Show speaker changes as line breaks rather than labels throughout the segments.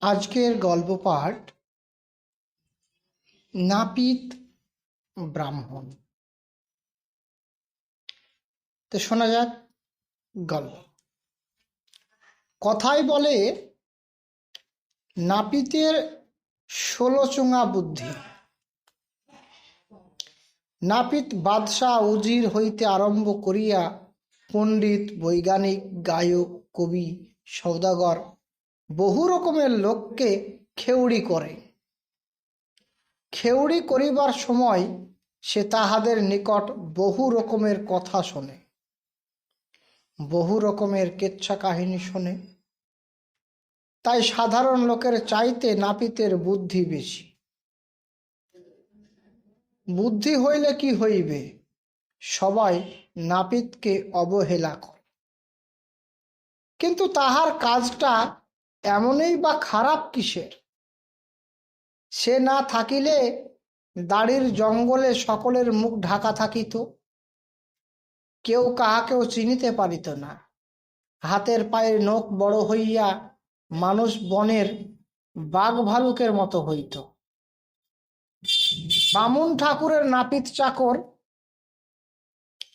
আজকের গল্প পাঠ নাপিত ব্রাহ্মণ। তো শোনা যাক গল্প। কথাই বলে, নাপিতের ষোলো চুঙা বুদ্ধি। নাপিত বাদশাহ উজির হইতে আরম্ভ করিয়া পণ্ডিত, বৈজ্ঞানিক, গায়ক, কবি সৌদাগর বহু রকমের লোককে খেউড়ি করে। খেউড়ি করিবার সময় সে তাহাদের নিকট বহু রকমের কথা শোনে। বহু রকমের কেচ্ছা কাহিনী শোনে। তাই সাধারণ লোকের চাইতে নাপিতের বুদ্ধি বেশি। বুদ্ধি হইলে কি হইবে? সবাই নাপিতকে অবহেলা করে। কিন্তু তাহার কাজটা এমনই বা খারাপ কিসের? সে না থাকিলে দাড়ির জঙ্গলে সকলের মুখ ঢাকা থাকিত। কেউ কাহাকেও চিনিতে পারিত না। হাতের পায়ের নখ বড় হইয়া মানুষ বনের বাঘ ভালুকের মতো হইত। বামুন ঠাকুরের নাপিত চাকর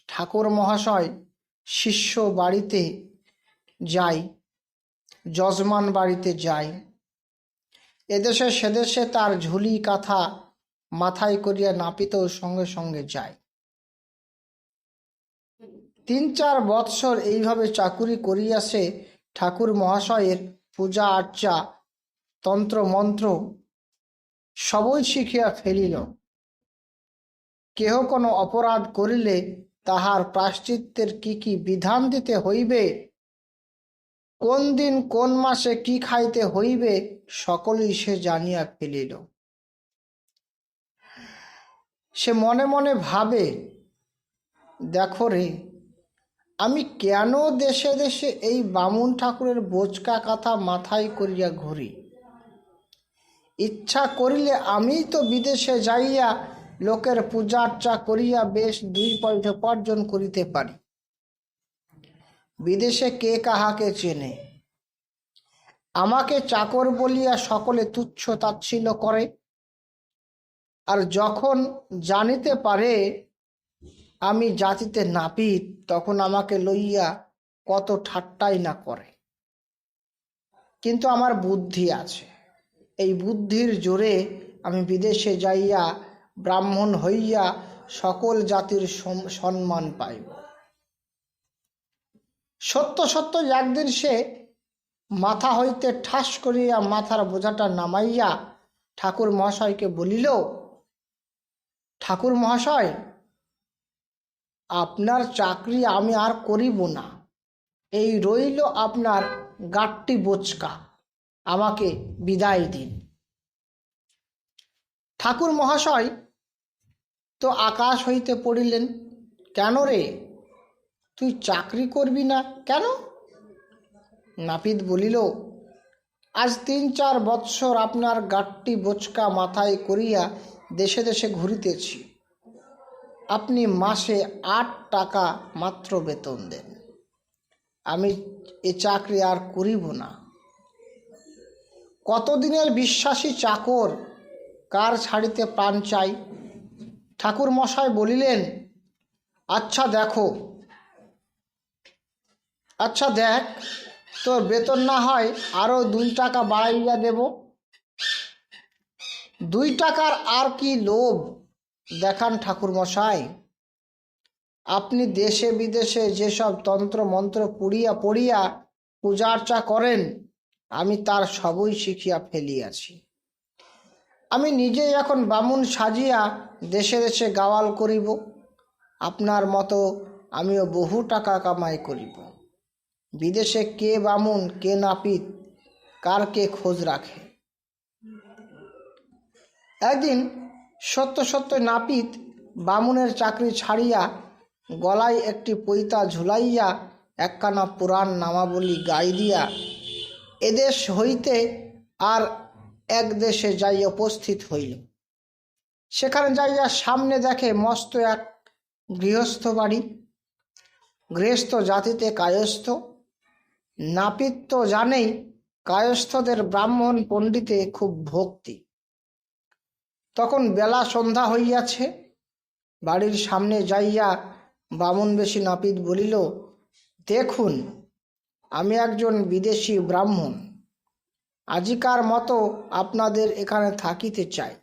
ঠাকুর মহাশয় শিষ্য বাড়িতে যাই যজমান বাড়িতে যাই। এদেশে সেদেশে তার ঝুলি কাঁথা মাথায় করিয়া নাপিতও সঙ্গে সঙ্গে যায়। তিন চার বৎসর এইভাবে চাকুরি করিয়াছে ঠাকুর মহাশয়ের পূজা আর্চা তন্ত্র মন্ত্র সবই শিখিয়া ফেলিল। কেহ কোনো অপরাধ করিলে তাহার প্রাশ্চিত্যের কি কি বিধান দিতে হইবে কোন দিন কোন মাসে কি খাইতে হইবে সকলেই সে জানিয়া ফেলিল। সে মনে মনে ভাবে, দেখো রে, আমি কেন দেশে দেশে এই বামুন ঠাকুরের বোচকা কাথা মাথায় করিয়া ঘুরি? ইচ্ছা করিলে আমি তো বিদেশে যাইয়া লোকের পূজা আর্চা করিয়া বেশ দুই পয়সা উপার্জন করিতে পারি। বিদেশে কে কাহাকে চেনে? আমাকে চাকর বলিয়া সকলে তুচ্ছ তাচ্ছিল্য করে। আর যখন জানিতে পারে আমি জাতিতে নাপিত, তখন আমাকে লইয়া কত ঠাট্টাই না করে। কিন্তু আমার বুদ্ধি আছে। এই বুদ্ধির জোরে আমি বিদেশে যাইয়া ব্রাহ্মণ হইয়া সকল জাতির সম- সম্মান পাইব। সত্য সত্য একদিন সে মাথা হইতে ঠাস করিয়া মাথার বোঝাটা নামাইয়া ঠাকুর মহাশয়কে বলিল, ঠাকুর মহাশয়, আপনার চাকরি আমি আর করিব না। এই রইল আপনার গাট্টি বোচকা। আমাকে বিদায় দিন। ঠাকুর মহাশয় তো আকাশ হইতে পড়িলেন, কেন রে? তুই চাকরি করবি না কেন? নাপিত বলিল, আজ তিন চার বৎসর আপনার গাট্টি বোচকা মাথায় করিয়া দেশে দেশে ঘুরিতেছি। আপনি মাসে আট টাকা মাত্র বেতন দেন। আমি এ চাকরি আর করিব না। কতদিনের বিশ্বাসী চাকর? কার ছাড়িতে প্রাণ চাই? ঠাকুর মশাই বলিলেন আচ্ছা দেখো আচ্ছা দেখ, তোর বেতন না হয় আরও দুই টাকা বাড়াইয়া দেব। দুই টাকার আর কি লোভ? দেখান ঠাকুর মশাই আপনি দেশে বিদেশে যেসব তন্ত্র মন্ত্র পুড়িয়া পড়িয়া পূজা আর্চা করেন, আমি তার সবই শিখিয়া ফেলিয়াছি। আমি নিজেই এখন বামুন সাজিয়া দেশে দেশে গাওয়াল করিব। আপনার মতো আমিও বহু টাকা কামাই করিব। বিদেশে কে বামুন, কে নাপিত, কার কে খোঁজ রাখে? একদিন সত্য সত্য নাপিত বামুনের চাকরি ছাড়িয়া গলায় একটি পৈতা ঝুলাইয়া একখানা পুরাণ নামাবলী গাই দিয়া এদেশ হইতে আর এক দেশে যাই উপস্থিত হইল। সেখানে যাইয়া সামনে দেখে মস্ত এক গৃহস্থ বাড়ি। গৃহস্থ জাতিতে কায়স্থ। নাপিত তো জানেই, কায়স্থদের ব্রাহ্মণ পণ্ডিতে খুব ভক্তি। তখন বেলা সন্ধ্যা হইয়াছে, বাড়ির সামনে যাইয়া বামন বেশি নাপিত বলিল, দেখুন, আমি একজন বিদেশি ব্রাহ্মণ। আজিকার মতো আপনাদের এখানে থাকিতে চাই।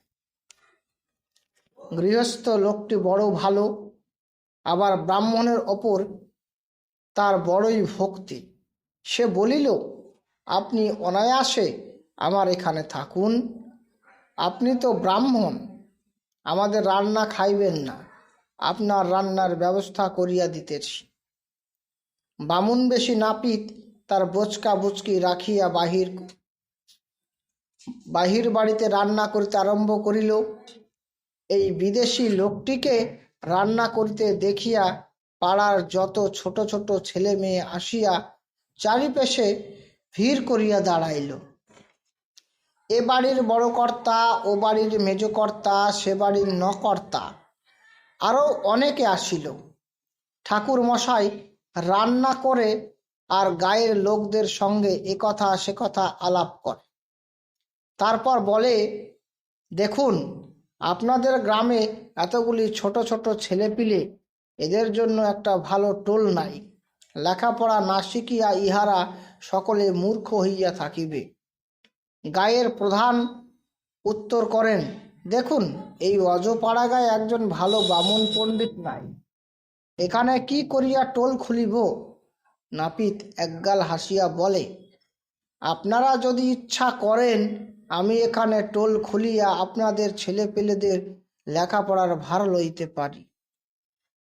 গৃহস্থ লোকটি বড় ভালো, আবার ব্রাহ্মণের ওপর তার বড়ই ভক্তি। সে বলিল, আপনি অনায়াসে আমার এখানে থাকুন। আপনি তো ব্রাহ্মণ, আমাদের রান্না খাইবেন না। আপনার রান্নার ব্যবস্থা করিয়া দিতেছি। বামুন বেশি নাপিত তার বোচকা বুচকি রাখিয়া বাহির বাহির বাড়িতে রান্না করিতে আরম্ভ করিল। এই বিদেশি লোকটিকে রান্না করিতে দেখিয়া পাড়ার যত ছোট ছোট ছেলে মেয়ে আসিয়া চারিপাশে ভিড় করিয়া দাঁড়াইল। এ বাড়ির বড় কর্তা, ও বাড়ির মেজ কর্তা, সে বাড়ির নকর্তা আরও অনেকে আসিল। ঠাকুর মশাই রান্না করে আর গায়ের লোকদের সঙ্গে এ কথা সে কথা আলাপ করে। তারপর বলে, দেখুন, আপনাদের গ্রামে এতগুলি ছোট ছোট ছেলেপিলে এদের জন্য একটা ভালো টোল নাই। লেখাপড়া না শিখিয়া ইহারা সকলে মূর্খ হইয়া থাকিবে। গায়ের প্রধান উত্তর করেন, দেখুন, এই অজপাড়াগায় একজন ভালো বামুন পণ্ডিত নাই। এখানে কি করিয়া টোল খুলিব? নাপিত একগাল হাসিয়া বলে, আপনারা যদি ইচ্ছা করেন, আমি এখানে টোল খুলিয়া আপনাদের ছেলেপেলেদের লেখাপড়ার ভার লইতে পারি।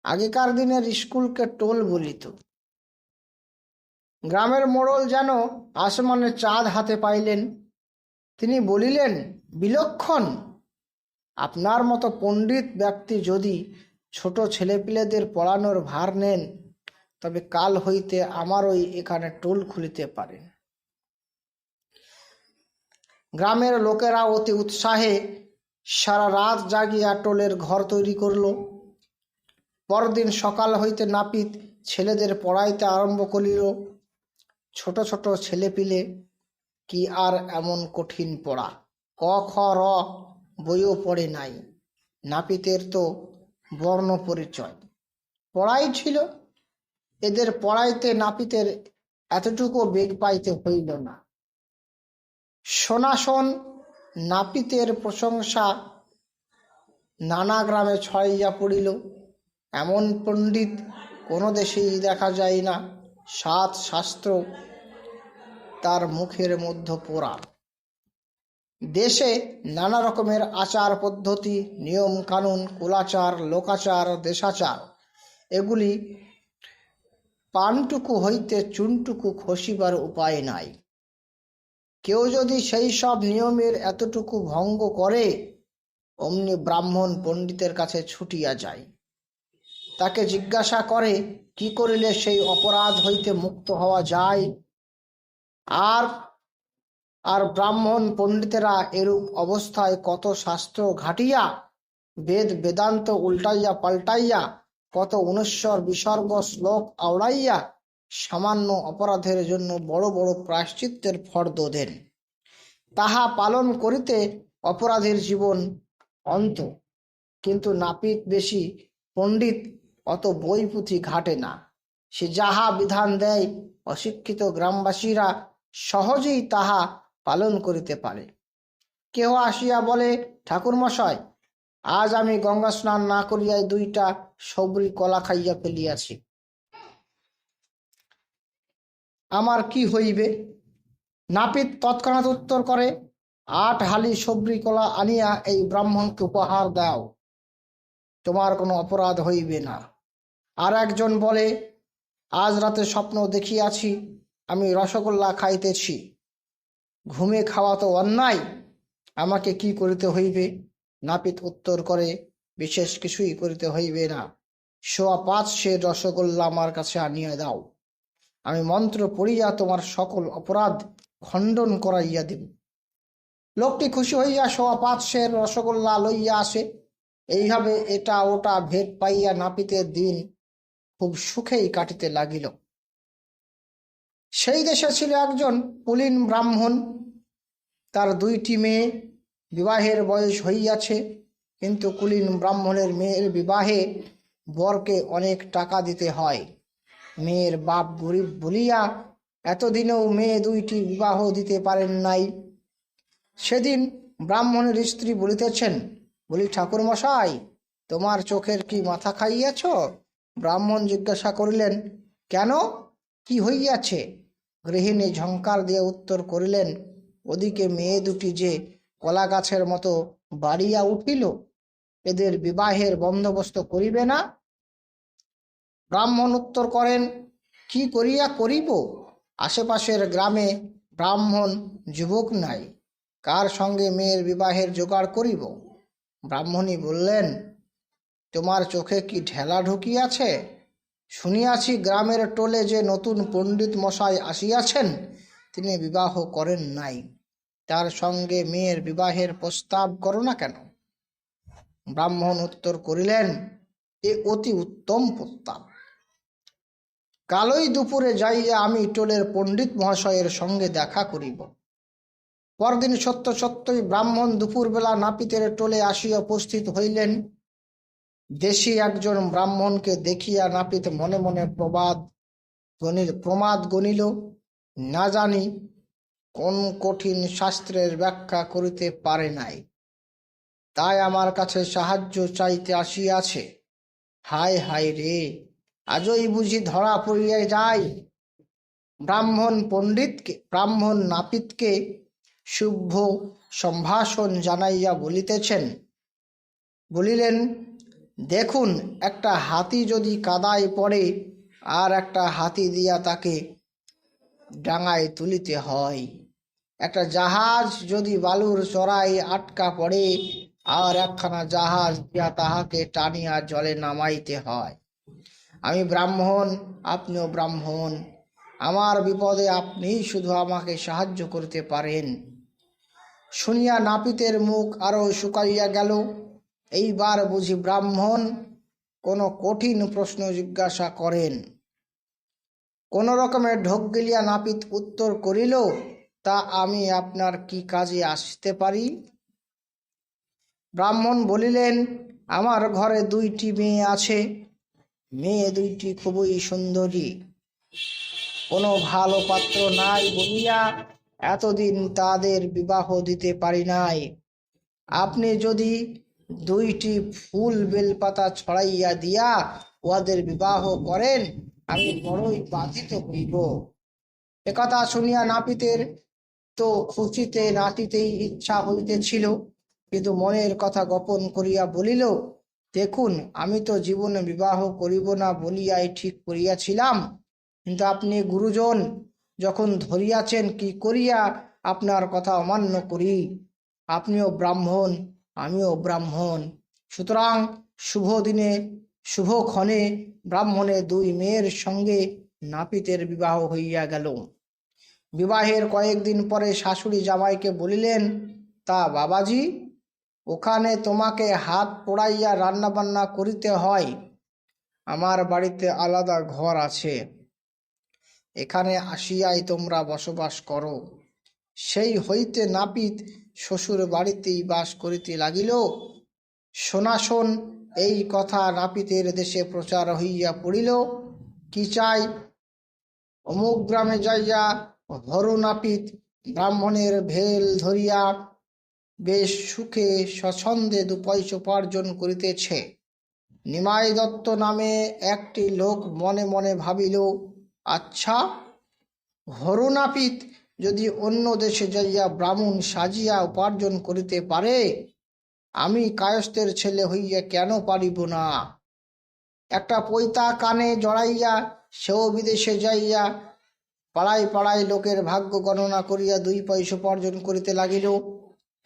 আগেকার দিনের স্কুলকে টোল বলিত। গ্রামের মোড়ল যেন আসমানে চাঁদ হাতে পাইলেন। তিনি বলিলেন, বিলক্ষণ! আপনার মতো পণ্ডিত ব্যক্তি যদি ছোট ছেলেপিলেদের পড়ানোর ভার নেন, তবে কাল হইতে আমারই এখানে টোল খুলিতে পারেন গ্রামের লোকেরা অতি উৎসাহে সারা রাত জাগিয়া টোলের ঘর তৈরি করল। পরদিন সকাল হইতে নাপিত ছেলেদের পড়াইতে আরম্ভ করিল। ছোট ছোট ছেলেপিলে কি আর এমন কঠিন পড়া? ক খ র বইও পড়ে নাই। নাপিতের তো বর্ণ পরিচয়। পড়াই ছিল। এদের পড়াইতে নাপিতের এতটুকু বেগ পাইতে হইল না। সোনাসন নাপিতের প্রশংসা নানা গ্রামে ছড়াইয়া পড়িল। এমন পণ্ডিত কোনো দেশেই দেখা যায় না। সাত শাস্ত্র তার মুখের মধ্যে পোড়া। দেশে নানা রকমের আচার পদ্ধতি, নিয়ম কানুন, কুলাচার, লোকাচার, দেশাচার, এগুলি পানটুকু হইতে চুনটুকু খসিবার উপায় নাই। কেউ যদি সেই সব নিয়মের এতটুকু ভঙ্গ করে, অমনি ব্রাহ্মণ পণ্ডিতের কাছে ছুটিয়া যায়। তাকে জিজ্ঞাসা করে, কি করিলে সেই অপরাধ হইতে মুক্ত হওয়া যায়? আর আর ব্রাহ্মণ পণ্ডিতেরা এরূপ অবস্থায় কত শাস্ত্র ঘাটিয়া, বেদ বেদান্ত উল্টাইয়া পাল্টাইয়া, কত অনুস্বর বিসর্গ শ্লোক আওড়াইয়া, সামান্য অপরাধের জন্য বড় বড় প্রায়শ্চিত্তের ফর্দ দেন তাহা পালন করিতে অপরাধের জীবন অন্ত। কিন্তু নাপিত বেশি পণ্ডিত অত বই পুঁথি ঘাটে না। সে যাহা বিধান দেয়, অশিক্ষিত গ্রামবাসীরা সহজেই তাহা পালন করিতে পারে। কেহ আসিয়া বলে, ঠাকুরমশাই, আজ আমি গঙ্গা স্নান না করিয়াই দুইটা সবরি কলা খাইয়া ফেলিয়াছি। আমার কি হইবে? নাপিত তৎক্ষণাৎ উত্তর করে, আট হালি সবরি কলা আনিয়া এই ব্রাহ্মণকে উপহার দাও। তোমার কোনো অপরাধ হইবে না। আর একজন বলে, আজ রাতে স্বপ্ন দেখিয়াছি, আমি রসগোল্লা খাইতেছি। ঘুমে খাওয়া তো অন্যায়। আমাকে কি করিতে হইবে? নাপিত উত্তর করে, বিশেষ কিছুই করিতে হইবে না। সোয়া পাঁচ সে রসগোল্লা আমার কাছে আনিয়া দাও। আমি মন্ত্র পড়িয়া তোমার সকল অপরাধ খণ্ডন করাইয়া দিব লোকটি খুশি হইয়া সোয়া পাঁচ সের রসগোল্লা লইয়া আসে। এইভাবে এটা ওটা ভেদ পাইয়া নাপিতের দিন খুব সুখেই কাটিতে লাগিল। সেই দেশে ছিল একজন কুলীন ব্রাহ্মণ। তার দুইটি মেয়ে বিবাহের বয়স হইয়াছে, কিন্তু কুলীন ব্রাহ্মণের মেয়ের বিবাহে বরকে অনেক টাকা দিতে হয়। মেয়ের বাপ গরিব বলিয়া এতদিনেও মেয়ে দুইটি বিবাহ দিতে পারেন নাই। সেদিন ব্রাহ্মণের স্ত্রী বলিতেছেন, বলি ঠাকুর মশাই তোমার চোখের কি মাথা খাইয়াছ? ব্রাহ্মণ জিজ্ঞাসা করিলেন, কেন? কি হইয়াছে? গৃহিণী ঝঙ্কার দিয়ে উত্তর করিলেন, ওদিকে মেয়ে দুটি যে কলা গাছের মতো বাড়িয়া উঠিল, এদের বিবাহের বন্দোবস্ত করিবে না? ব্রাহ্মণ উত্তর করেন, কি করিয়া করিব? আশেপাশের গ্রামে ব্রাহ্মণ যুবক নাই, কার সঙ্গে মেয়ের বিবাহের জোগাড় করিব? ব্রাহ্মণী বললেন তোমার চোখে কি ঢেলা ঢুকিয়াছে? শুনিয়াছি গ্রামের টোলে যে নতুন পণ্ডিত মশাই আসিয়াছেন, তিনি বিবাহ করেন নাই। তার সঙ্গে মেয়ের বিবাহের প্রস্তাব করো না কেন? ব্রাহ্মণ উত্তর করিলেন, এ অতি উত্তম প্রস্তাব। কালই দুপুরে যাইয়া আমি টোলের পণ্ডিত মহাশয়ের সঙ্গে দেখা করিব। পরদিন সত্য সত্যই ব্রাহ্মণ দুপুরবেলা নাপিতের টোলে আসিয়া উপস্থিত হইলেন। দেশি একজন ব্রাহ্মণকে দেখিয়া নাপিত মনে মনে প্রবাদ গণিল, প্রমাদ গণিল, না জানি কোন কঠিন শাস্ত্রের ব্যাখ্যা করিতে পারে নাই। তাই আমার কাছে সাহায্য চাইতে আসিয়াছে। হায় হায় রে, আজই বুঝি ধরা পড়িয়া যায় ব্রাহ্মণ পণ্ডিতকে, ব্রাহ্মণ নাপিতকে শুভ সম্ভাষণ জানাইয়া বলিতেছেন। বলিলেন দেখুন, একটা হাতি যদি কাদায় পড়ে আর একটা হাতি দিয়া তাকে ডাঙায় তুলিতে হয়। একটা জাহাজ যদি বালুর চড়াই আটকা পড়ে আর একখানা জাহাজ দিয়া তাহাকে টানিয়া জলে নামাইতে হয়। আমি ব্রাহ্মণ, আপনিও ব্রাহ্মণ। আমার বিপদে আপনিই শুধু আমাকে সাহায্য করতে পারেন। শুনিয়া নাপিতের মুখ আরও শুকাইয়া গেল। এইবার বুঝি ব্রাহ্মণ কোনো কঠিন প্রশ্ন জিজ্ঞাসা করেন। কোন রকমের ঢোক গিলিয়া নাপিত উত্তর করিল, তা আমি আপনার কি কাজে আসতে পারি? ব্রাহ্মণ বলিলেন, আমার ঘরে দুইটি মেয়ে আছে। মেয়ে দুইটি খুবই সুন্দরী। কোনো ভালো পাত্র নাই বলিয়া এতদিন তাদের বিবাহ দিতে পারি নাই। আপনি যদি দুইটি ফুল বেলপাতা ছড়াইয়া দিয়া উহাদের বিবাহ করেন, আমি বড়ই বাধিত হইব। একথা শুনিয়া নাপিতের তো খুশিতে নাতিতেই ইচ্ছা হইতেছিল, কিন্তু মনের কথা গোপন করিয়া বলিল, দেখুন, আমি তো জীবনে বিবাহ করিব না বলিয়াই ঠিক করিয়াছিলাম, কিন্তু আপনি গুরুজন, যখন ধরিয়াছেন কি করিয়া আপনার কথা অমান্য করি? আপনিও ব্রাহ্মণ আমিও ব্রাহ্মণ। সুতরাং শুভ দিনে শুভ ক্ষণে ব্রাহ্মণের দুই মেয়ের সঙ্গে নাপিতের বিবাহ হইয়া গেল। বিবাহের কয়েকদিন পরে শাশুড়ি জামাইকে বলিলেন, তা বাবাজি, ওখানে তোমাকে হাত পোড়াইয়া রান্না বান্না করিতে হয়। আমার বাড়িতে আলাদা ঘর আছে। এখানে আসিয়াই তোমরা বসবাস করো। সেই হইতে নাপিত শ্বশুর বাড়িতেই বাস করিতে লাগিল। সোনাশোন এই কথা নাপিতের দেশে প্রচার হইয়া পড়িল। কি চাই? অমুক গ্রামে যাইয়া হরু নাপিত, ব্রাহ্মণের ভেল ধরিয়া বেশ সুখে স্বচ্ছন্দে দু পয়সা উপার্জন করিতেছে। নিমাই দত্ত নামে একটি লোক মনে মনে ভাবিল আচ্ছা হরুনাপিত যদি অন্য দেশে যাইয়া ব্রাহ্মণ সাজিয়া উপার্জন করিতে পারে, আমি কায়স্থের ছেলে হইয়া কেন পারিব না? একটা পৈতা কানে জড়াইয়া সেও বিদেশে যাইয়া পাড়ায় পাড়ায় লোকের ভাগ্য গণনা করিয়া দুই পয়সা উপার্জন করিতে লাগিল।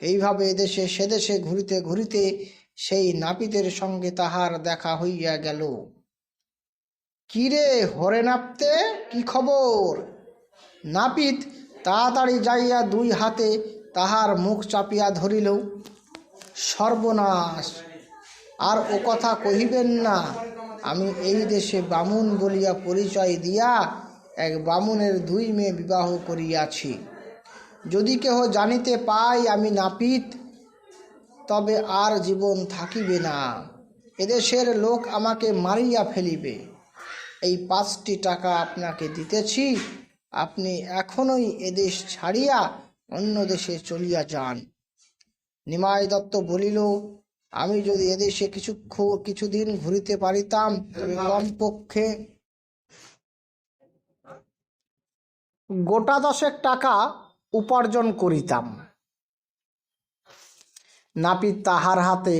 এইভাবে এদেশে সেদেশে ঘুরিতে ঘুরিতে সেই নাপিতের সঙ্গে তাহার দেখা হইয়া গেল। কিরে হরে নাপতে কি খবর? নাপিত তাড়াতাড়ি যাইয়া দুই হাতে তাহার মুখ চাপিয়া ধরিল, সর্বনাশ! আর ও কথা কহিবেন না। আমি এই দেশে বামুন বলিয়া পরিচয় দিয়া এক বামুনের দুই মেয়ে বিবাহ করিয়াছি। যদি কেহ জানিতে পাই আমি নাপিত, তবে আর জীবন থাকিবে না। এদেশের লোক আমাকে মারিয়া ফেলিবে। এই পাঁচটি টাকা আপনাকে দিতেছি। আপনি এখনই এদেশ ছাড়িয়া অন্য দেশে চলিয়া যান। নিমাই দত্ত বলিল, আমি যদি এদেশে কিছু কিছুদিন ঘুরিতে পারিতাম, তবে কমপক্ষে গোটা দশেক টাকা উপার্জন করিতাম। নাপিত তাহার হাতে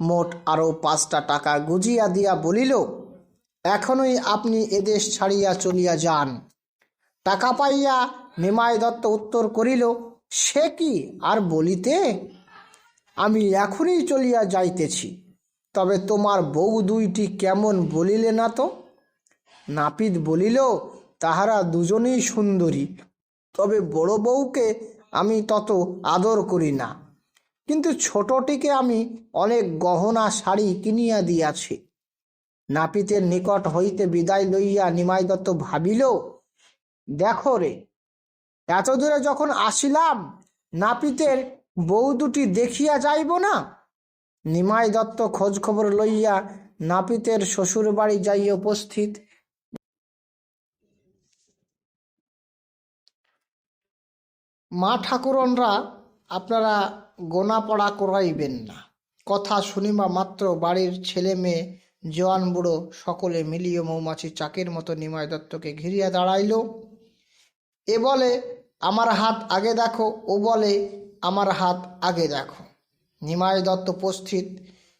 মোট আরও পাঁচটা টাকা গুজিয়া দিয়া বলিল, এখনই আপনি এদেশ ছাড়িয়া চলিয়া যান। টাকা পাইয়া নিমাই দত্ত উত্তর করিল, সে কি আর বলিতে? আমি এখনই চলিয়া যাইতেছি, তবে তোমার বউ দুইটি কেমন বলিলে না তো? নাপিত বলিল, তাহারা দুজনেই সুন্দরী, তবে বড় বউকে আমি তত আদর করি না। কিন্তু ছোটটিকে আমি অনেক গহনা শাড়ি কিনিয়া দিয়াছি। নাপিতের নিকট হইতে বিদায় লইয়া নিমাই দত্ত ভাবিল দেখো রে এত দূরে যখন আসিলাম, নাপিতের বউ দুটি দেখিয়া যাইব না? নিমাই দত্ত খোঁজ খবর লইয়া নাপিতের শ্বশুর বাড়ি যাইয়া উপস্থিত। মা ঠাকুরনরা আপনারা গোনা পড়া করাইবেন না। কথা শুনিবা মাত্র বাড়ির ছেলে মেয়ে, জোয়ান বুড়ো সকলে মিলিয়ে মৌমাছি চাকের মতো নিমাই দত্তকে ঘিরিয়া দাঁড়াইল। এ বলে, আমার হাত আগে দেখো। ও বলে, আমার হাত আগে দেখো। নিমাই দত্ত উপস্থিত,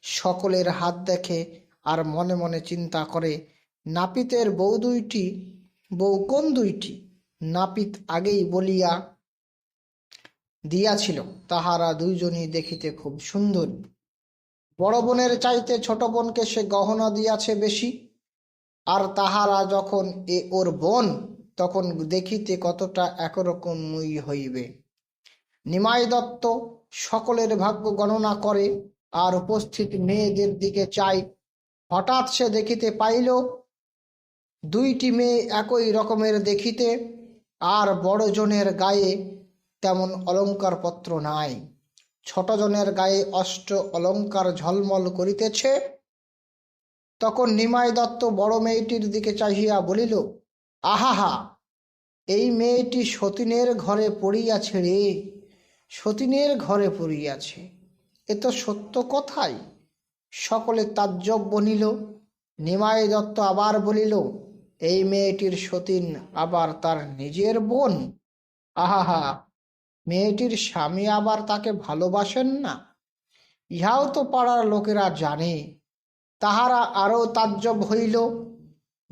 সকলের হাত দেখে আর মনে মনে চিন্তা করে, নাপিতের বউ দুইটি, বউ কোন দুইটি? নাপিত আগেই বলিয়া দিয়াছিল, তাহারা দুইজনই দেখিতে খুব সুন্দর। বড় বোনের চাইতে ছোট বোনকে সে গহনা দিয়াছে বেশি, আর তাহারা যখন এ ওর বোন তখন দেখিতে কতটা একরকমই হইবে। নিমাই দত্ত সকলের ভাগ্য গণনা করে, আর উপস্থিত মেয়েদের দিকে চাই। হঠাৎ সে দেখিতে পাইল, দুইটি মেয়ে একই রকমের দেখিতে, আর বড় জনের গায়ে তেমন অলঙ্কার পত্র নাই। ছোট জনের গায়ে অষ্ট অলঙ্কার ঝলমল করিতেছে। তখন নিমাই দত্ত বড় মেয়েটির দিকে চাহিয়া বলিল আহাহা, এই মেয়েটি সতীনের ঘরে পড়িয়াছে রে, সতীনের ঘরে পড়িয়াছে। এ তো সত্য কথাই। সকলে তাজ্জব বনিল নিমাই দত্ত আবার বলিল, এই মেয়েটির সতীন আবার তার নিজের বোন। আহাহা, মেয়েটির স্বামী আবার তাকে ভালোবাসেন না? ইহাও তো পাড়ার লোকেরা জানে। তাহারা আরও তাজ্জব হইল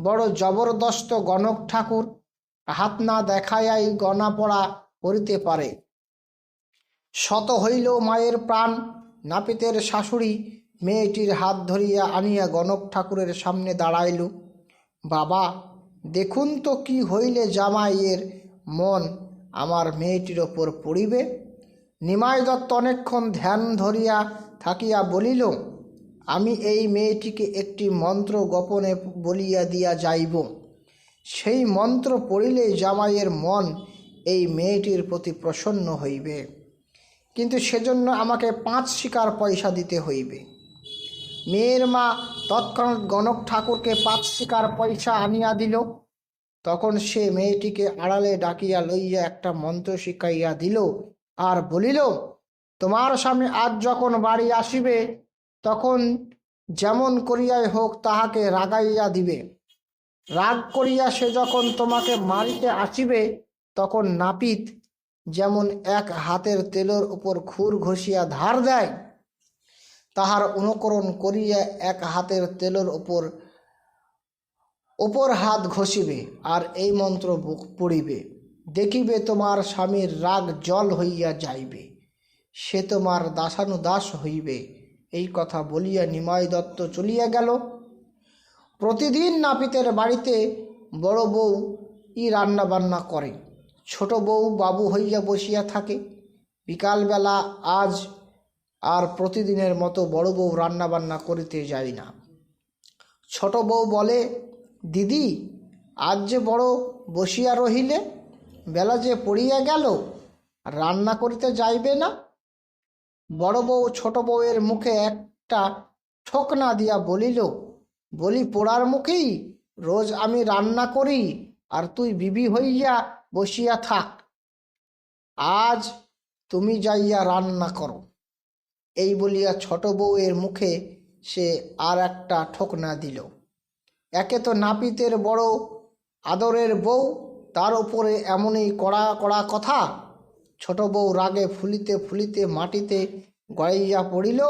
বড় জবরদস্ত গণক ঠাকুর হাত না দেখাইয়াই গণা পড়া করিতে পারে। শত হইল মায়ের প্রাণ, নাপিতের শাশুড়ি মেয়েটির হাত ধরিয়া আনিয়া গণক ঠাকুরের সামনে দাঁড়াইল। বাবা, দেখুন তো কি হইলে জামাইয়ের মন আমার মেয়েটির ওপর পড়িবে। নিমাই দত্ত অনেকক্ষণ ধ্যান ধরিয়া থাকিয়া বলিল আমি এই মেয়েটিকে একটি মন্ত্র গোপনে বলিয়া দিয়া যাইব। সেই মন্ত্র পড়িলে জামাইয়ের মন এই মেয়েটির প্রতি প্রসন্ন হইবে। কিন্তু সেজন্য আমাকে পাঁচ শিকার পয়সা দিতে হইবে। মেয়ের মা তৎক্ষণাৎ গণক ঠাকুরকে পাঁচ শিকার পয়সা আনিয়া দিল। তখন সে মেয়েটিকে আড়ালে ডাকিয়া লইয়া একটা মন্ত্র শিখাইয়া দিল আর বলিল, তোমার স্বামী আজ যখন বাড়ি আসিবে তখন যেমন করিয়াই হোক তাহাকে রাগাইয়া দিবে। রাগ করিয়া সে যখন তোমাকে মারিতে আসিবে, তখন নাপিত যেমন এক হাতের তেলের উপর খুর ঘষিয়া ধার দেয়, তাহার অনুকরণ করিয়া এক হাতের তেলের উপর ওপর হাত ঘষিবে আর এই মন্ত্র পড়িবে। দেখিবে তোমার স্বামীর রাগ জল হইয়া যাইবে, সে তোমার দাসানুদাস হইবে। এই কথা বলিয়া নিমাই দত্ত চলিয়া গেল। প্রতিদিন নাপিতের বাড়িতে বড় বউ ই রান্না বান্না করে। ছোট বউ বাবু হইয়া বসিয়া থাকে। বিকালবেলা আজ আর প্রতিদিনের মতো বড় বউ রান্না বান্না করিতে যায় না। ছোট বউ বলে, দিদি, আজ যে বড় বসিয়া রহিলে, বেলা যে পড়িয়া গেল, রান্না করিতে যাইবে না? বড় বউ ছোট বউয়ের মুখে একটা ঠোকনা দিয়া বলিল, বলি পোড়ার মুখেই রোজ আমি রান্না করি আর তুই বিবি হইয়া বসিয়া থাক। আজ তুমি যাইয়া রান্না করো। এই বলিয়া ছোট বউয়ের মুখে সে আর একটা ঠোকনা দিল। একে তো নাপিতের বড় আদরের বউ, তার উপরে এমনই কড়া কড়া কথা ছোট বউ রাগে ফুলিতে ফুলিতে মাটিতে গড়াইয়া পড়িল।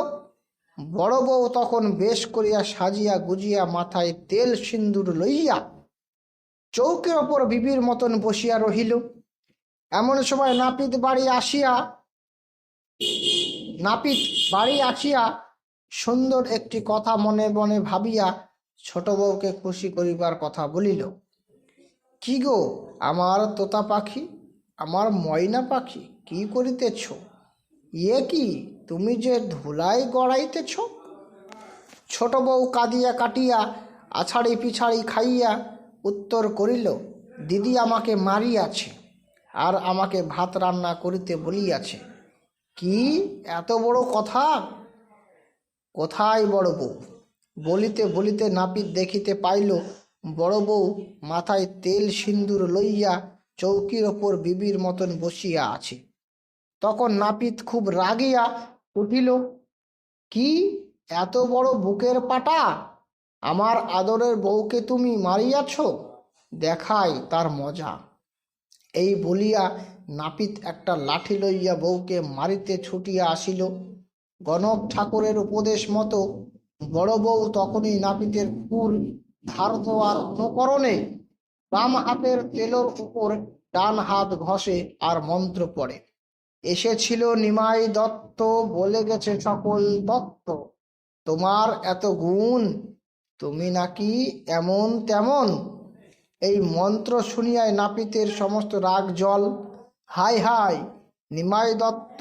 বড় বউ তখন বেশ করিয়া সাজিয়া গুজিয়া মাথায় তেল সিন্দুর লইয়া চৌকের ওপর বিবির মতন বসিয়া রহিল। এমন সময় নাপিত বাড়ি আসিয়া, নাপিত বাড়ি আসিয়া সুন্দর একটি কথা মনে মনে ভাবিয়া ছোট বউকে খুশি করিবার কথা বলিল, কি গো, আমার তোতা পাখি? আমার ময়না পাখি কি করিতেছ? ইয়ে কি তুমি যে ধুলাই গড়াইতেছ? ছোট বউ কাঁদিয়া কাটিয়া, আছাড়ি পিছাড়ি খাইয়া উত্তর করিল, দিদি আমাকে মারিয়াছে আর আমাকে ভাত রান্না করিতে বলিয়াছে। কি? এত বড় কথা? কোথায় বড় বউ? বলিতে বলিতে নাপিত দেখিতে পাইল, বড় বউ মাথায় তেল সিন্দুর লইয়া চৌকির ওপর বিবির মতন বসিয়া আছে। তখন নাপিত খুব রাগিয়া উঠিল, কি? এত বড় বুকের পাটা? আমার আদরের বউকে তুমি মারিয়াছ? দেখাই তার মজা। এই বলিয়া নাপিত একটা লাঠি লইয়া বউকে মারিতে ছুটিয়া আসিল। গণক ঠাকুরের উপদেশ মতো বড় বউ তখনই নাপিতের কুল ধার দেওয়ার অনুকরণে বাম হাতের তেলোর উপর ডান হাত ঘষে আর মন্ত্র পড়ে। এসেছিল নিমাই দত্ত, বলে গেছে সকল দত্ত, তোমার এত গুণ, তুমি নাকি এমন তেমন? এই মন্ত্র শুনিয়ায় নাপিতের সমস্ত রাগ, জল, হাই হাই, নিমাই দত্ত,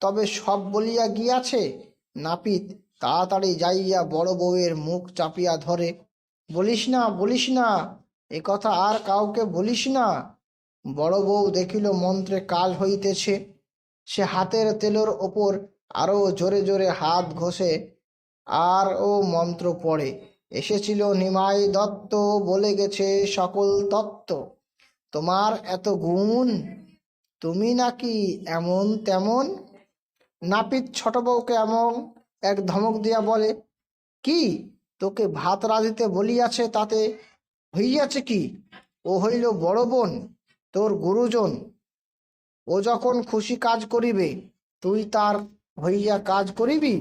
তবে সব বলিয়া গিয়াছে, নাপিত, তাড়াতাড়ি যাইয়া বড় বউয়ের মুখ চাপিয়া ধরে। বলিস না বলিস না এ কথা আর কাউকে বলিস না। বড় বউ দেখিল মন্ত্রে কাল হইতেছে। সে হাতের তেলের ওপর আরও জোরে জোরে হাত ঘষে আর ও মন্ত্র পড়ে। এসেছিল নিমাই দত্ত, বলে গেছে সকল তত্ত্ব। তোমার এত গুণ? তুমি নাকি এমন তেমন? নাপিত ছোট বউকে এমন এক ধমক দিয়া বলে, কি? তোকে ভাত রাঁধিতে বলিয়াছে তাতে হইয়াছে কি? ও হইল বড় বোন, তোর গুরুজন। ও যখন খুশি কাজ করিবে, তুই তার হইয়া কাজ করিবি?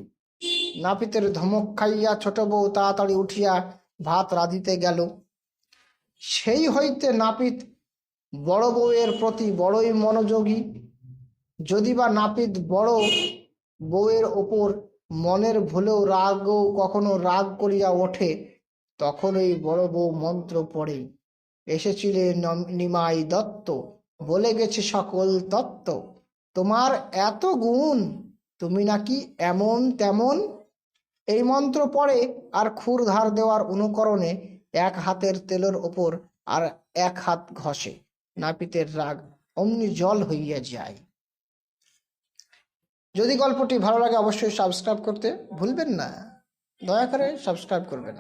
নাপিতের ধমক খাইয়া ছোট বউ তাড়াতাড়ি উঠিয়া ভাত রাঁধিতে গেল। সেই হইতে নাপিত বড় বউয়ের প্রতি বড়ই মনোযোগী। যদি বা নাপিত বড় বউয়ের ওপর মনের ভুলেও রাগও কখনো রাগ করিয়া ওঠে তখন ওই বড় বউ মন্ত্র পড়ে এসেছিলেন নম- নিমাই দত্ত, বলে গেছে সকল তত্ত্ব। তোমার এত গুণ, তুমি নাকি এমন তেমন? এই মন্ত্র পড়ে আর খুর ধার দেওয়ার অনুকরণে এক হাতের তেলের ওপর আর এক হাত ঘষে, নাপিতের রাগ অমনি জল হইয়া যায়। যদি গল্পটি ভালো লাগে, অবশ্যই সাবস্ক্রাইব করতে ভুলবেন না। দয়া করে সাবস্ক্রাইব করবেন।